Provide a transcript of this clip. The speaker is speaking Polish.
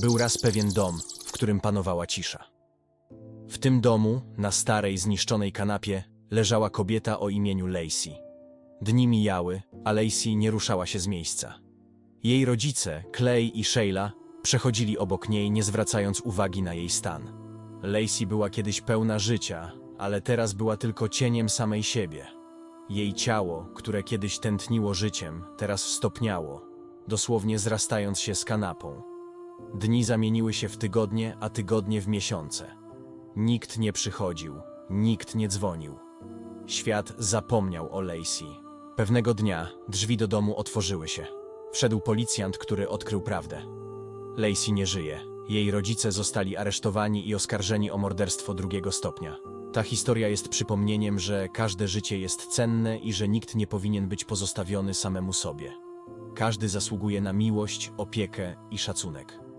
Był raz pewien dom, w którym panowała cisza. W tym domu, na starej, zniszczonej kanapie, leżała kobieta o imieniu Lacey. Dni mijały, a Lacey nie ruszała się z miejsca. Jej rodzice, Clay i Sheila, przechodzili obok niej, nie zwracając uwagi na jej stan. Lacey była kiedyś pełna życia, ale teraz była tylko cieniem samej siebie. Jej ciało, które kiedyś tętniło życiem, teraz stopniało, dosłownie zrastając się z kanapą. Dni zamieniły się w tygodnie, a tygodnie w miesiące. Nikt nie przychodził, nikt nie dzwonił. Świat zapomniał o Lacey. Pewnego dnia drzwi do domu otworzyły się. Wszedł policjant, który odkrył prawdę. Lacey nie żyje. Jej rodzice zostali aresztowani i oskarżeni o morderstwo drugiego stopnia. Ta historia jest przypomnieniem, że każde życie jest cenne i że nikt nie powinien być pozostawiony samemu sobie. Każdy zasługuje na miłość, opiekę i szacunek.